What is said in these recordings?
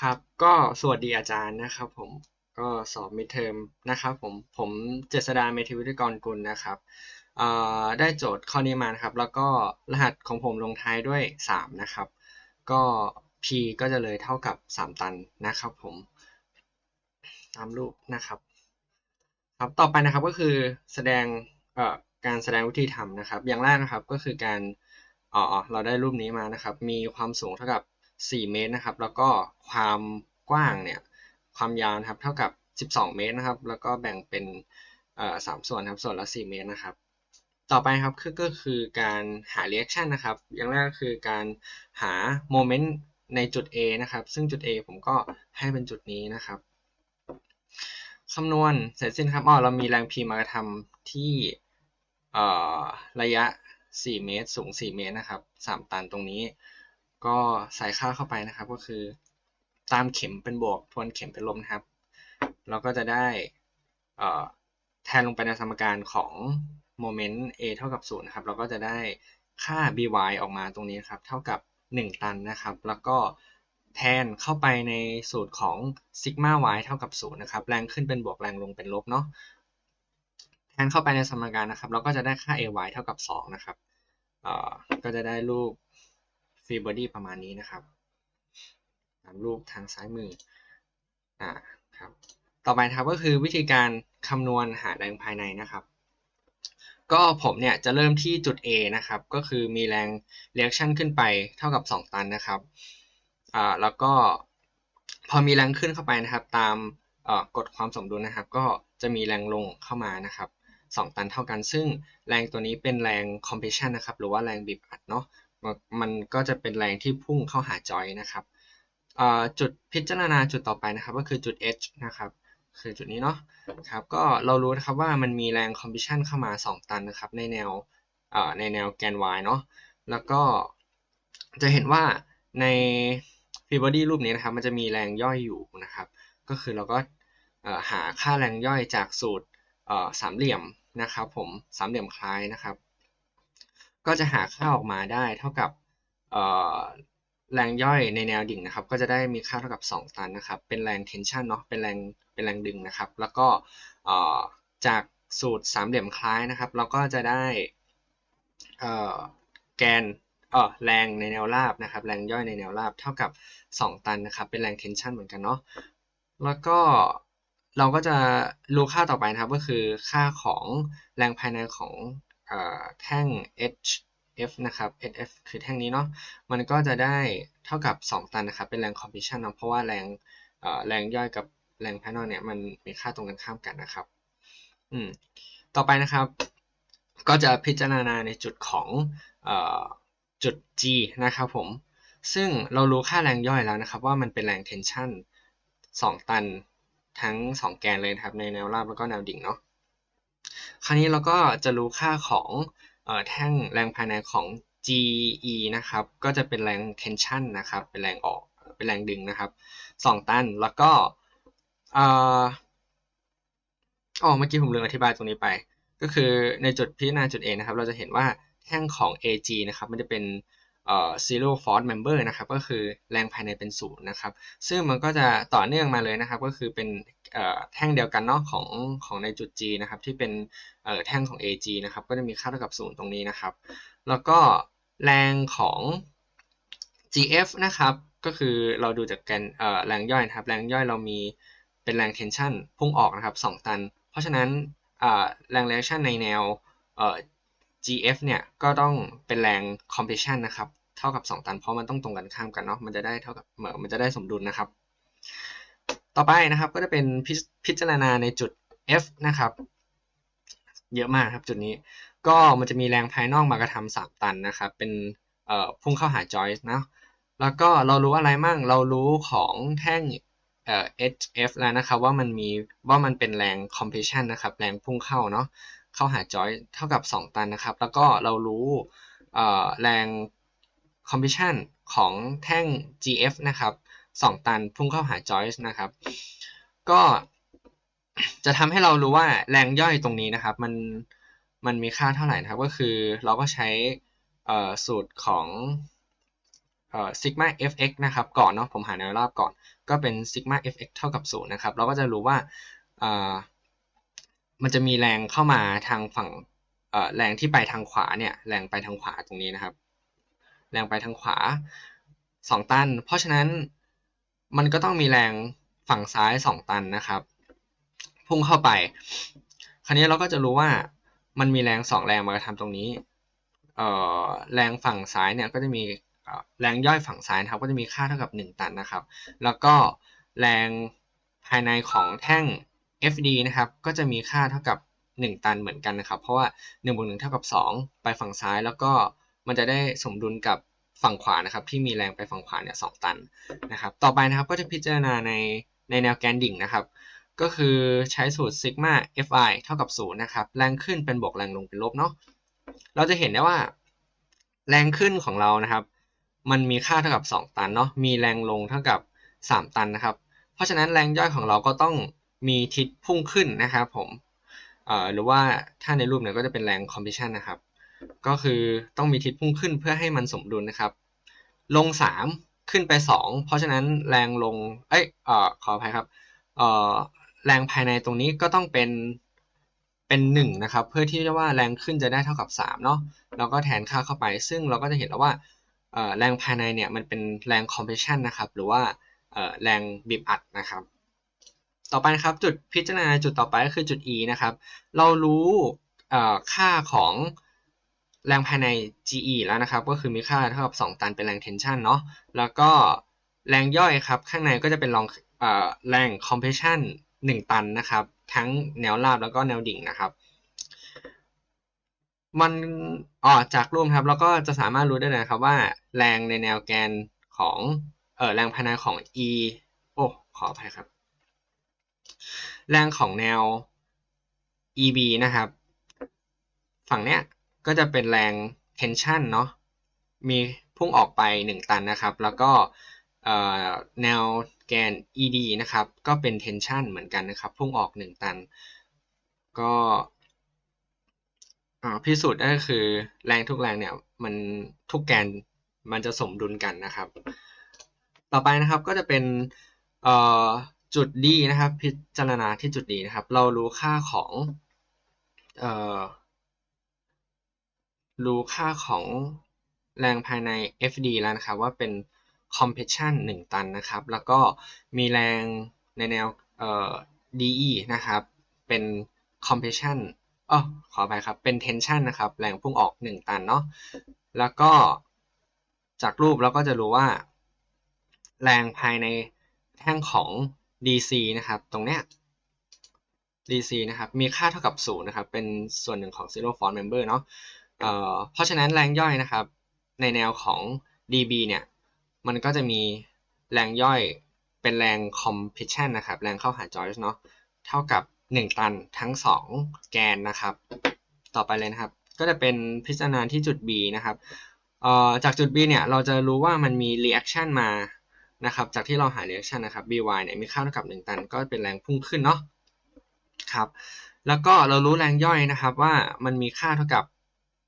ครับ ก็สวัสดีอาจารย์นะครับผม ก็สอบมิดเทอมนะครับผม ผมเจษฎา เมธิวิทยกรกุลนะครับได้โจทย์ข้อนี้มานครับ แล้วก็รหัสของผมลงท้ายด้วย 3 นะครับ ก็ p ก็จะเลยเท่ากับ 3 ตันนะครับผม ตามรูปนะครับ ครับ ต่อไปนะครับก็คือแสดงเอ่อ การแสดงวิธีทำนะครับ อย่างแรกนะครับก็คือการอ๋อเราได้รูปนี้มานะครับ มีความสูงเท่ากับ 4 เมตรนะครับ แล้วก็ความกว้างเนี่ยความยาวนะครับเท่ากับ 12 เมตรนะครับ แล้วก็แบ่งเป็นสามส่วนครับส่วนละ 4 เมตรนะครับ ต่อไปครับคือก็คือการหา reaction นะครับ อย่างแรกก็คือการหาโมเมนต์ในจุด A นะครับ ซึ่งจุด A ผมก็ให้เป็นจุดนี้นะครับคำนวณเสร็จสิ้นครับอ๋อเรามีแรง P มากระทำที่ ระยะ 4 เมตร สูง 4 เมตรนะครับ 3 ตันตรงนี้ ก็ใส่ค่าเข้าไปนะครับ ก็คือ ตามเข็มเป็นบวก ทวนเข็มเป็นลบนะครับ เราก็จะได้แทนลงไปในสมการของโมเมนต์ a เท่ากับ0นะครับ เราก็จะได้ค่า by ออกมาตรงนี้ครับ เท่ากับ 1 ตันนะครับ แล้วก็แทนเข้าไปในสูตรของซิกมา y เท่ากับ0นะครับ แรงขึ้นเป็นบวก แรงลงเป็นลบเนาะ นเข้าไปในสมการนะครับ เราก็จะได้ค่า ay เท่ากับ 2 นะครับก็จะได้รูปฟรีบอดี้ประมาณนี้นะครับตามรูปทางซ้ายมืออ่าครับต่อไปครับก็คือวิธีการคำนวณหาแรงภายในนะครับ ก็ผมเนี่ยจะเริ่มที่จุด A นะครับ ก็คือมีแรง reaction ขึ้นไปเท่ากับ 2 ตันนะครับอ่าแล้วก็พอมีแรงขึ้นเข้าไปนะครับ ตามกฎความสมดุลนะครับ ก็จะมีแรงลงเข้ามานะครับ 2 ตันเท่ากัน ซึ่งแรงตัวนี้เป็นแรง compression นะครับ หรือว่าแรงบีบอัดเนาะ มันก็จะเป็นแรงที่พุ่งเข้าหาจอยนะครับจุดพิจารณาจุดต่อไปนะครับ ก็คือจุด H นะครับคือจุดนี้เนาะครับก็เรารู้นะครับว่ามันมีแรง compression เข้ามา 2 ตันนะครับ ในแนวในแนวแกน y เนาะแล้วก็จะเห็นว่าใน free body รูปนี้นะครับ มันจะมีแรงย่อยอยู่นะครับ ก็คือเราก็หาค่าแรงย่อยจากสูตรสามเหลี่ยม นะครับผมสามเหลี่ยมคล้ายนะครับ ก็จะหาค่าออกมาได้เท่ากับแรงย่อยในแนวดิ่งนะครับ ก็จะได้มีค่าเท่ากับ 2 ตันนะครับ เป็นแรง tension เนาะเป็นแรงเป็นแรงดึงนะครับ แล้วก็จากสูตรสามเหลี่ยมคล้ายนะครับ เราก็จะได้แกนเออแรงในแนวราบนะครับ แรงย่อยในแนวราบเท่ากับ 2 ตันนะครับ เป็นแรง tension เหมือนกันเนาะแล้วก็ เราก็จะรู้ค่าต่อไปนะครับก็คือค่าของแรงภายในของแท่ง H F นะครับ SF คือแท่งนี้เนาะมันก็จะได้เท่ากับ 2 ตันนะครับ เป็นแรง compression เนาะเพราะว่าแรงแรงย่อยกับแรงภายนอกเนี่ยมันมีค่าตรงกันข้ามกันนะครับอืมต่อไปนะครับ ก็จะพิจารณาในจุดของจุด G นะครับผม ซึ่งเรารู้ค่าแรงย่อยแล้วนะครับ ว่ามันเป็นแรง tension 2ตัน ทั้ง 2 แกนเลยครับในแนวราบแล้วก็แนวดิ่งเนาะคราวนี้เราก็จะรู้ค่าของแท่งแรงภายในของ GE นะครับ ก็จะเป็นแรง tension นะครับ เป็นแรงออก เป็นแรงดึงนะครับ 2 ตัน แล้วก็อ๋อเมื่อกี้ผมลืมอธิบายตรงนี้ไป ก็คือในจุดพิจารณาจุด A นะครับ เราจะเห็นว่าแท่งของ AG นะครับ มันจะเป็น zero force member นะครับก็คือแรงภายในเป็นศูนย์นะครับซึ่งมันก็จะต่อเนื่องมาเลยนะครับก็คือเป็นแท่งเดียวกันเนาะของของในจุด G นะครับที่เป็นแท่งของ AG นะครับก็จะมีค่าเท่ากับ0ตรงนี้นะครับ แล้วก็แรงของ GF นะครับก็คือเราดูจากแกนแรงย่อยนะครับแรงย่อยเรามีเป็นแรง tension พุ่งออกนะครับ 2 ตัน เพราะฉะนั้นแรง reaction ในแนว GF เนี่ยก็ต้องเป็นแรง compression นะครับ เท่ากับ 2 ตัน เพราะมันต้องตรงกันข้ามกันเนาะ มันจะได้เท่ากับเหมือมันจะได้สมดุลนะครับ ต่อไปนะครับก็จะเป็นพิจารณาในจุด F นะครับ เยอะมากครับจุดนี้ ก็มันจะมีแรงภายนอกมากระทำ3ตันนะครับ เป็นเอ่อพุ่งเข้าหาจอยส์นะแล้วก็เรารู้อะไรมั่ง เรารู้ของแท่งเอ่อ HF แล้วนะครับว่ามันมีว่ามันเป็นแรง compression นะครับ แรงพุ่งเข้าเนาะ เข้าหาจอยเท่ากับ 2 ตันนะครับ แล้วก็เรารู้แรง compression ของแท่ง GF นะครับ 2 ตันพุ่งเข้าหาจอยส์นะครับ ก็จะทำให้เรารู้ว่าแรงย่อยตรงนี้นะครับ มันมันมีค่าเท่าไหร่นะครับ ก็คือเราก็ใช้สูตรของเอ่อ sigma fx นะครับก่อนเนาะผมหาแนวราบก่อน ก็เป็น sigma fx เท่ากับ0นะครับ เราก็จะรู้ว่าอ่า มันจะมีแรงเข้ามาทางฝั่งเอ่อแรงที่ไปทางขวาเนี่ยแรงไปทางขวาตรงนี้นะครับ แรงไปทางขวา 2 ตัน เพราะฉะนั้นมันก็ต้องมีแรงฝั่งซ้าย 2 ตันนะครับ พุ่งเข้าไป คราวนี้เราก็จะรู้ว่ามันมีแรง 2 แรงมากระทำตรงนี้เอ่อแรงฝั่งซ้ายเนี่ยก็จะมีแรงย่อยฝั่งซ้ายนะครับก็จะมีค่าเท่ากับ 1 ตันนะครับ แล้วก็แรงภายในของแท่ง FD นะครับก็จะมีค่าเท่ากับ 1 ตันเหมือนกันนะครับ เพราะว่า1บวก1เท่ากับ 2 ไปฝั่งซ้ายแล้วก็มันจะได้สมดุลกับฝั่งขวานะครับที่มีแรงไปฝั่งขวาเนี่ย2ตันนะครับต่อไปนะครับก็จะพิจารณาในในแนวแกนดิ่งนะครับ ก็คือใช้สูตรซิกมา fi เท่ากับ0นะครับแรงขึ้นเป็นบวกแรงลงเป็นลบเนาะเราจะเห็นได้ว่า แรงขึ้นของเรานะครับ มันมีค่าเท่ากับ 2 ตันเนาะมีแรงลงเท่ากับ 3 ตันนะครับ เพราะฉะนั้นแรงย่อยของเราก็ต้อง มีทิศพุ่งขึ้นนะครับผมหรือว่าถ้าในรูปเนี่ยก็จะเป็นแรงคอมเพรสชันนะครับ ก็คือต้องมีทิศพุ่งขึ้นเพื่อให้มันสมดุลนะครับ ลง 3 ขึ้นไป 2 เพราะฉะนั้นแรงลง เอ้ยเอ่อขออภัยครับเอ่อแรงภายในตรงนี้ก็ต้องเป็นเป็น1นะครับ เพื่อที่จะว่าแรงขึ้นจะได้เท่ากับ3เนาะเราก็แทนค่าเข้าไป ซึ่งเราก็จะเห็นแล้วว่าแรงภายในเนี่ยมันเป็นแรงคอมเพรสชันนะครับ หรือว่าแรงบีบอัดนะครับ ต่อไปนะครับจุดพิจารณาจุดต่อไปก็คือจุด E นะครับ เรารู้ค่าของแรงภายใน GE แล้วนะครับ ก็คือมีค่าเท่ากับ 2 ตันเป็นแรงเทนชันเนาะแล้วก็แรงย่อยครับข้างในก็จะเป็นแรงคอมเพรสชัน1 ตันนะครับ ทั้งแนวราบแล้วก็แนวดิ่งนะครับมันอ๋อจากรูปครับเราก็จะสามารถรู้ได้เลยครับว่า แรงในแนวแกนของเออแรงภายในของ E โอ้ขออภัยครับ แรงของแนว EB นะครับ ฝั่งเนี้ยก็จะเป็นแรง tension เนาะมีพุ่งออกไป 1 ตันนะครับ แล้วก็แนวแกน ED นะครับ ก็เป็น tension เหมือนกันนะครับ พุ่งออก 1 ตัน ก็พิสูจน์ได้คือแรงทุกแรงเนี่ยมันทุกแกนมันจะสมดุลกันนะครับ ต่อไปนะครับก็จะเป็น จุด D นะครับ พิจารณาที่จุด D นะครับ เรารู้ค่าของรู้ค่าของแรงภายใน FD แล้วนะครับ ว่าเป็น compression 1 ตันนะครับ แล้วก็มีแรงในแนว DE นะครับ เป็น compression อ๋อขอไปครับ เป็น tension นะครับ แรงพุ่งออก 1 ตันเนาะแล้วก็จากรูปเราก็จะรู้ว่า แรงภายในแท่งของ DC นะครับ ตรงเนี้ย DC นะครับ มีค่าเท่ากับ0นะครับ เป็นส่วนหนึ่งของ zero force member เนาะเอ่อเพราะฉะนั้นแรงย่อยนะครับ ในแนวของ dB เนี่ย มันก็จะมีแรงย่อยเป็นแรง compression นะครับ แรงเข้าหาจอยส์เนาะ เท่ากับ 1 ตันทั้ง 2 แกนนะครับ ต่อไปเลยนะครับ ก็จะเป็นพิจารณาที่จุด B นะครับจากจุด B เนี่ย เราจะรู้ว่ามันมี reaction มา นะครับจากที่เราหา reaction นะครับ by เนี่ยมีค่าเท่ากับ 1 ตัน ก็เป็นแรงพุ่งขึ้นเนาะครับแล้วก็เรารู้แรงย่อยนะครับว่ามันมีค่าเท่ากับ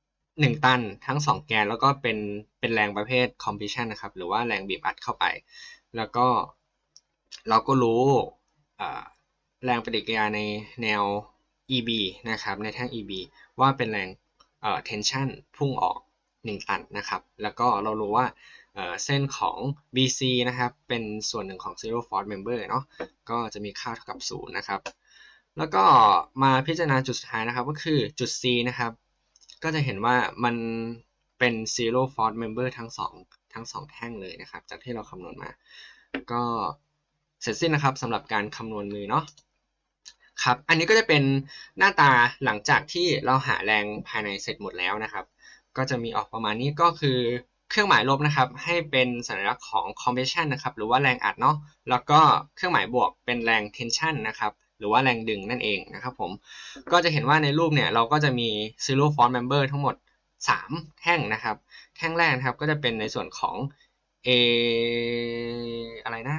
1 ตันทั้ง 2 แกน แล้วก็เป็นเป็นแรงประเภท compression นะครับหรือว่าแรงบีบอัดเข้าไป แล้วก็เราก็รู้แรงปฏิกิริยาในแนว EB นะครับในแท่ง EB ว่าเป็นแรง tension พุ่งออก 1 ตันนะครับ แล้วก็เรารู้ว่า เส้นของ BC นะครับ เป็นส่วนหนึ่งของ zero force member เนาะก็จะมีค่าเท่ากับ 0 นะครับ แล้วก็มาพิจารณาจุดสุดท้ายนะครับ ก็คือจุด C นะครับ ก็จะเห็นว่ามันเป็น zero force member ทั้งสองทั้งสองแท่งเลยนะครับ จากที่เราคำนวณมา ก็เสร็จสิ้นนะครับสำหรับการคำนวณมือเนาะครับ อันนี้ก็จะเป็นหน้าตาหลังจากที่เราหาแรงภายในเสร็จหมดแล้วนะครับ ก็จะมีออกประมาณนี้ก็คือ เครื่องหมายลบนะครับให้เป็นสัญลักษณ์ของ compression นะครับหรือว่าแรงอัดเนาะแล้วก็เครื่องหมายบวกเป็นแรง tension นะครับหรือว่าแรงดึงนั่นเองนะครับผมก็จะเห็นว่าในรูปเนี่ยเราก็จะมี zero force member ทั้งหมด 3 แท่งนะครับ แท่งแรกนะครับก็จะเป็นในส่วนของ A อะไรนะ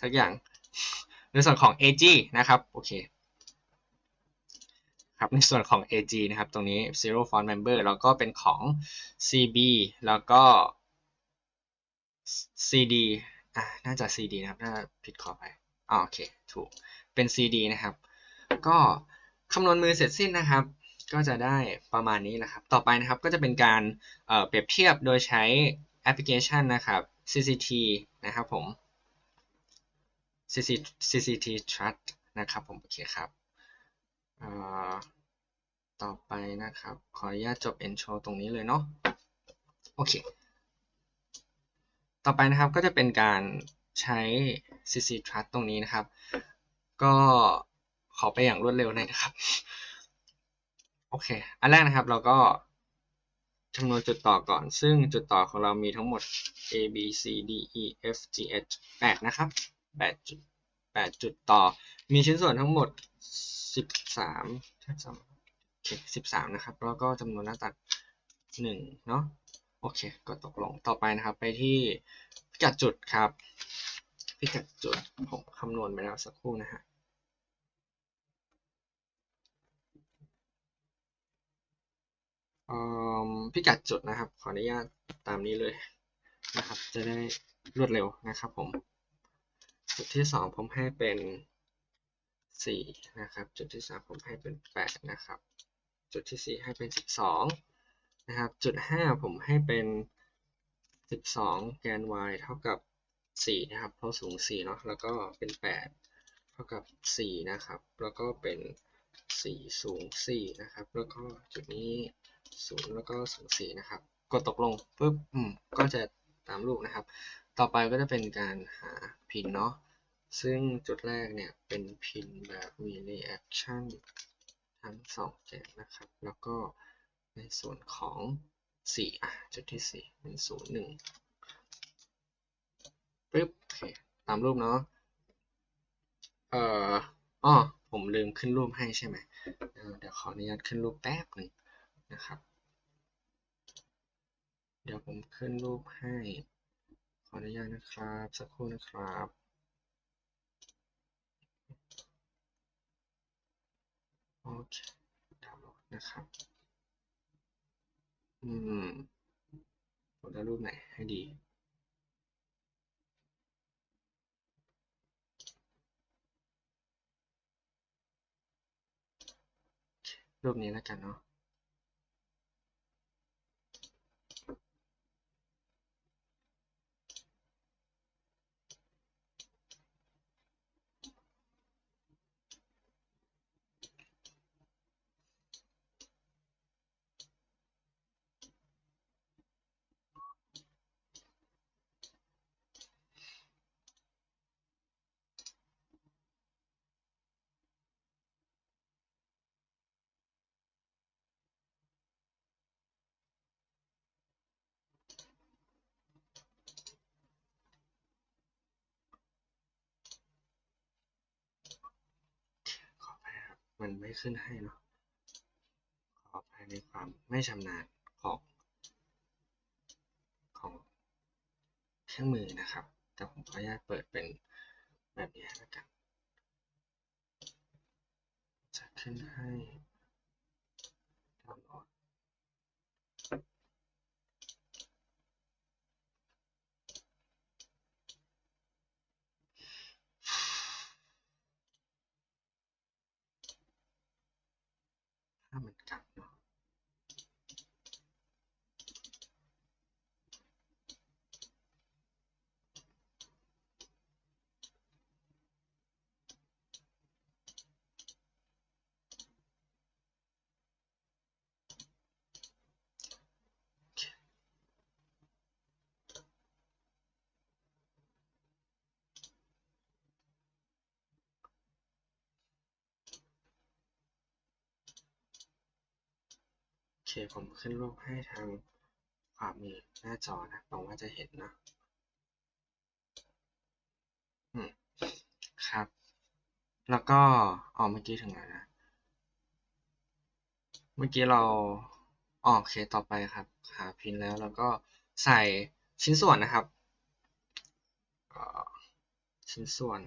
สักอย่างในส่วนของ AG นะครับโอเค ครับในส่วนของ AG นะครับ ตรงนี้ zero force member แล้วก็เป็นของ CB แล้วก็ CD อะน่าจะ CD นะครับถ้าผิดขอไปอ๋อโอเค ถูก เป็น CD นะครับ ก็คำนวณมือเสร็จสิ้นนะครับ ก็จะได้ประมาณนี้แหละครับ ต่อไปนะครับก็จะเป็นการเเปรียบเทียบโดยใช้แอปพลิเคชันนะครับ CCT นะครับผม CCT Trust นะครับผม โอเคครับ ต่อไปนะครับ ขออนุญาตจบ intro ตรงนี้เลยเนาะโอเค ต่อไปนะครับก็จะเป็นการใช้ CC Trust ตรงนี้นะครับ ก็ขอไปอย่างรวดเร็วหน่อยนะครับ โอเค อันแรกนะครับเราก็คำนวณจุดต่อก่อน ซึ่งจุดต่อของเรามีทั้งหมด a b c d e f g h 8 นะครับ8จุด8จุดต่อ มีชิ้นส่วนทั้งหมด 13ถ้าจำโอเค13 นะครับ แล้วก็จำนวนหน้าตัด 1 เนาะโอเคกดตกลงต่อไปนะครับ ไปที่พิกัดจุดครับ พิกัดจุดผมคำนวณไปแล้วสักครู่นะฮะอ่อพิกัดจุดนะครับ ขออนุญาตตามนี้เลยนะครับ จะได้รวดเร็วนะครับผม จุดที่สองผมให้เป็น สี่นะครับ จุดที่สามผมให้เป็นแปดนะครับ จุดที่สี่ให้เป็นสิบสองนะครับ จุดห้าผมให้เป็นสิบสองแกน y เท่ากับสี่นะครับ เพราะสูงสี่เนาะ แล้วก็เป็นแปดเท่ากับสี่นะครับ แล้วก็เป็นสี่สูงสี่นะครับ แล้วก็จุดนี้ศูนย์แล้วก็สูงสี่นะครับ กดตกลงปุ๊บ อืม ก็จะตามรูปนะครับ ต่อไปก็จะเป็นการหาพินเนาะ ซึ่งจุดแรกเนี่ย เป็นพินแบบมี reaction ทั้งสองแกนะครับ แล้วก็ในส่วนของ 4 อะ จุดที่ 4 เป็น 0 1ปึ๊บโอเคตามรูปเนาะเอ่ออ้อผมลืมขึ้นรูปให้ใช่ไหมเเดี๋ยวขออนุญาตขึ้นรูปแป๊บหนึ่งนะครับ เดี๋ยวผมขึ้นรูปให้ ขออนุญาตนะครับ สักครู่นะครับ โอเคดาวน์โหลดนะครับ อืมโหลดรูปไหนให้ดีรูปนี้แล้วกันเนาะ มันไม่ขึ้นให้เนาะขอภายในความไม่ชำนาญของของเครื่องมือนะครับ แต่ผมขออนุญาตเปิดเป็นแบบนี้แล้วกัน จะขึ้นให้ดาวน์โหลดถ้ามันกลับเนาะ โอ เคผมขึ้นรูปให้ทางขวามือหน้าจอนะหวังว่าจะเห็นเนะครับ แล้วก็อ๋อเมื่อกี้ถึงไหนนะ เมื่อกี้เราออโอเคต่อไปครับ หาพินแล้วแล้วก็ใส่ชิ้นส่วนนะครับชิ้นส่วน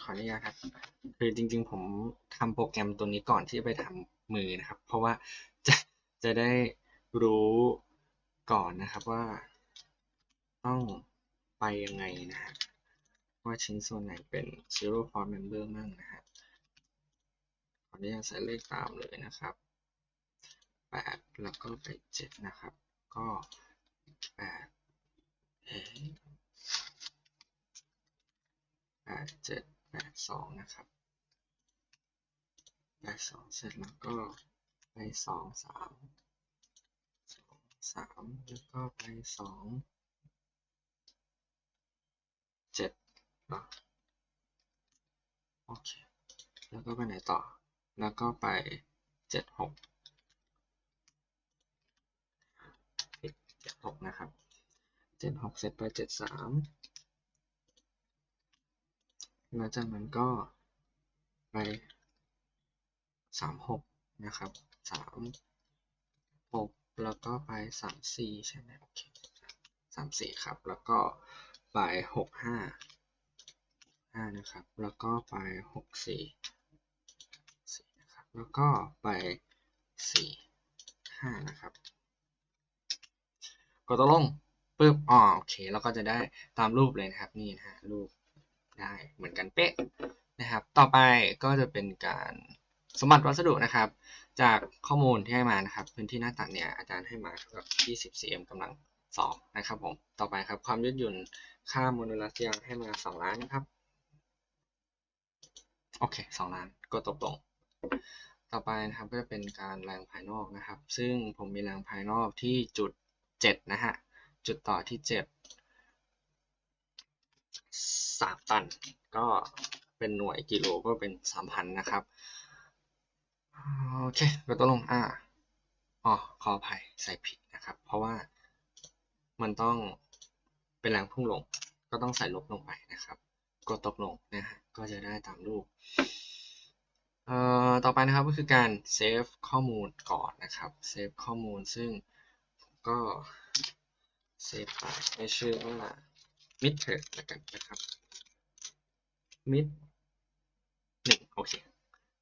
ขออนุญาตครับ คือจริงๆ ผมทำโปรแกรมตัวนี้ก่อนที่จะไปทำมือนะครับ เพราะว่า จะได้รู้ก่อนนะครับว่า ต้องไปยังไงนะฮะว่าชิ้นส่วนไหนเป็น zero force member มั่งนะฮะขออนุญาตใส่เลขตามเลยนะครับ 8 แล้วก็ไป7นะครับ ก็8เอ๊ะ8 7 8 2นะครับ8 2 เสร็จแล้วก็ ไป2 3 2 3แล้วก็ไป2 7เนาะโอเค แล้วก็ไปไหนต่อ แล้วก็ไป7 6เจ็ดหกนะครับเจ็ดหกเสร็จไปเจ็ดสามแล้วจากนั้นก็ไปสามหกนะครับ สามหกแล้วก็ไปสามสี่ใช่ไหมโอเคสามสี่ครับ แล้วก็ไปหกห้าห้านะครับ แล้วก็ไปหกสี่สี่นะครับ แล้วก็ไปสี่ห้านะครับกดตกลงปึ๊บอ๋อโอเคแล้วก็จะได้ตามรูปเลยนะครับ นี่นะฮะรูปได้เหมือนกันเป๊ะนะครับ ต่อไปก็จะเป็นการสมบัติวัสดุนะครับ จากข้อมูลที่ให้มานะครับ พื้นที่หน้าตัดเนี่ยอาจารย์ให้มาเท่ากับ 20 cm กำลัง 2 นะครับผม ต่อไปครับความยืดหยุ่นค่าโมนูลัสยางให้มา 2 ล้านนะครับ โอเค 2 ล้านกดตกลง ต่อไปนะครับก็จะเป็นการแรงภายนอกนะครับ ซึ่งผมมีแรงภายนอกที่จุด 7 นะฮะ จุดต่อที่ 7 3 ตัน ก็เป็นหน่วยกิโลก็เป็น 3,000 นะครับ โอเคก็ตกลงอ่าอ๋อขออภัยใส่ผิดนะครับ เพราะว่ามันต้องเป็นแรงพุ่งลง ก็ต้องใส่ลบลงไปนะครับกดตกลงนะฮะก็จะได้ตามรูปเอ่อต่อไปนะครับก็คือการเซฟข้อมูลก่อนนะครับเซฟข้อมูลซึ่งก็เซฟไปให้ชื่อว่า mid thread แล้วกันนะครับ mid หนึ่งโอเค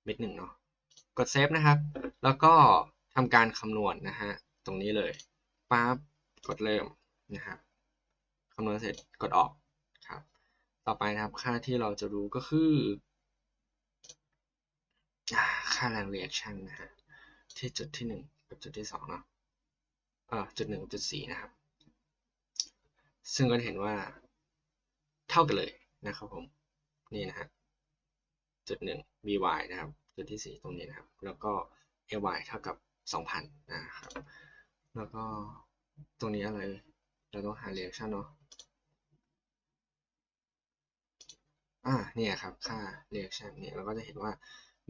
mid หนึ่งเนาะ กดเซฟนะครับ แล้วก็ทำการคำนวณนะฮะตรงนี้เลยปั๊บกดเริ่มนะครับคำนวณเสร็จกดออกครับ ต่อไปนะครับค่าที่เราจะรู้ก็คือค่าแรง reaction นะฮะที่จุดที่หนึ่งกับจุดที่สองเนาะเออจุดหนึ่งกับจุดสี่นะครับ ซึ่งก็เห็นว่าเท่ากันเลยนะครับผม นี่นะฮะจุดหนึ่ง by นะครับ จุดที่สี่ตรงนี้นะครับ แล้วก็ ay เท่ากับสองพันนะครับ แล้วก็ตรงนี้อะไร เราต้องหา reaction เนาะอ่าเนี่ยครับค่า reaction เนี่ยเราก็จะเห็นว่า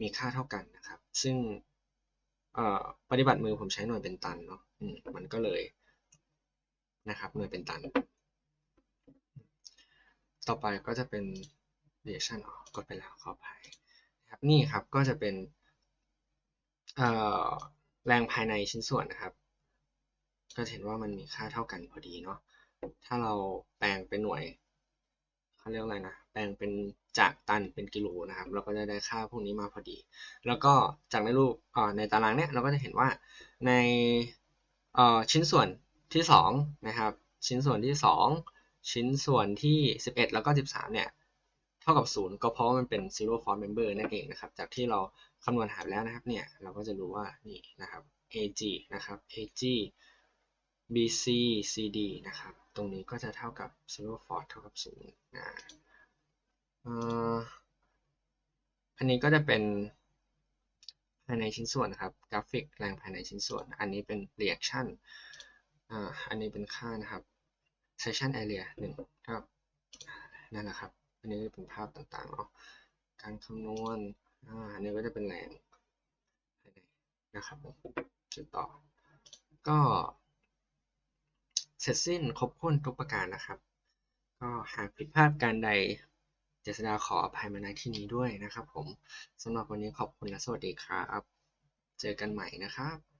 มีค่าเท่ากันนะครับ ซึ่งเอ่อปฏิบัติมือผมใช้หน่วยเป็นตันเนาะอืมมันก็เลยนะครับ หน่วยเป็นตัน ต่อไปก็จะเป็น reaction อ๋อกดไปแล้วขออภัย นะครับนี่ครับก็จะเป็นแรงภายในชิ้นส่วนนะครับ ก็เห็นว่ามันมีค่าเท่ากันพอดีเนาะถ้าเราแปลงเป็นหน่วยเขาเรียกอะไรนะแปลงเป็นจากตันเป็นกิโลนะครับ เราก็จะได้ค่าพวกนี้มาพอดี แล้วก็จากในรูปในตารางเนี้ยเราก็จะเห็นว่าในชิ้นส่วนที่2นะครับชิ้นส่วนที่ 2 ชิ้นส่วนที่ 11 แล้วก็ 13เนี่ย ท่ากับ 0 ก็เพราะว่ามันเป็น zero force member นั่นเองนะครับ จากที่เราคำนวณหาแล้วนะครับเนี่ย เราก็จะรู้ว่านี่นะครับ AG นะครับ AG BC CD นะครับ ตรงนี้ก็จะเท่ากับ zero force เท่ากับ0นะอ,อ,อันนี้ก็จะเป็นภายในชิ้นส่วนนะครับ กราฟิกแรงภายในชิ้นส่วน อันนี้เป็น reaction อ,อันนี้เป็นค่านะครับ section area 1เท่ากับนั่นแหละครับ อันนี้เป็นภาพต่างๆเนาะการคำนวณอ่าอันนี้ก็จะเป็นแรงภายในนะครับผมจุดต่อ ก็เสร็จสิ้นครบถ้วนทุกประการนะครับ ก็หากผิดพลาดการใดเจษดาขออภัยมาณที่นี้ด้วยนะครับผมสำหรับวันนี้ขอบคุณและสวัสดีครับ เจอกันใหม่นะครับ